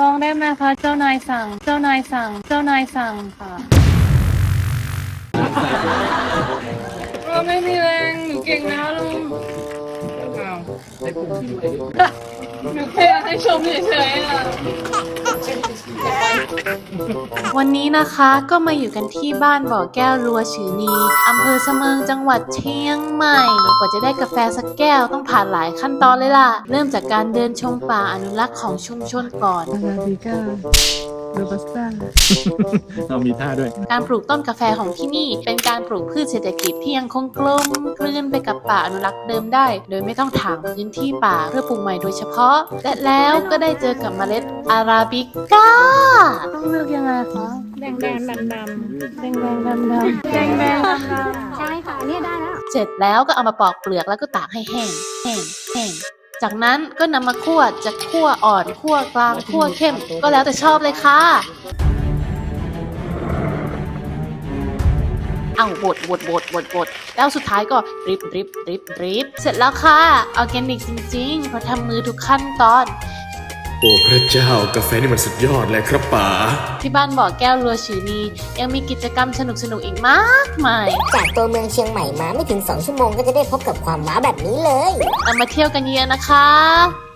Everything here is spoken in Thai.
ลองได้ไหมคะ เจ้านายสั่ง เจ้านายสั่ง เจ้านายสั่งค่ะเราไม่มีแรงหนูเก่งนะลุงอ้าวหนูแค่อยากให้ชมเฉยๆอะ วันนี้นะคะก็มาอยู่กันที่บ้านบ่อแก้วรัวฉือนีอำเภอเสมิงจังหวัดเชียงใหม่ กว่าจะได้กาแฟสักแก้วต้องผ่านหลายขั้นตอนเลยล่ะ เริ่มจากการเดินชมป่าอนุรักษ์ของชุมชนก่อนอาฬิก้า โรบัสต้าเรามีท่าด้วย การปลูกต้นกาแฟของที่นี่ เป็นการปลูกพืชเศรษฐกิจที่ยังคงกลมกลืนไปกับป่าอนุรักษ์เดิมได้ โดยไม่ต้องถางพื้นที่ป่าเพื่อปลูกใหม่โดยเฉพาะ และแล้วก็ได้เจอกับเมล็ดอาราบิก้า ต้องเลือกยังไงคะแดงแดงดำดำแดงแดงดำดำแดงแดงดำดำใช่ค่ะเนี่ยได้แล้ว เสร็จแล้วก็เอามาปอกเปลือกแล้วก็ตากให้แห้งแห้งแห้ง จากนั้นก็นำมาคั่วจะคั่วอ่อนคั่วกลางคั่วเข้ม ก็แล้วแต่ชอบเลยค่ะ เอาบดบดบดบดบดแล้วสุดท้ายก็ดริบดริบดริบดริบเสร็จแล้วค่ะออร์แกนิกจริงๆเพราะทำมือทุกขั้นตอน โอ้พระเจ้ากาแฟนี่มันสุดยอดเลยครับป๋าที่บ้านบ่อแก้วรัวชือนียังมีกิจกรรมสนุกๆอีกมากมาย จากตัวเมืองเชียงใหม่มาไม่ถึง 2 ชั่วโมงก็จะได้พบกับความว้าวแบบนี้เลย เอามาเที่ยวกันเยอะนะคะ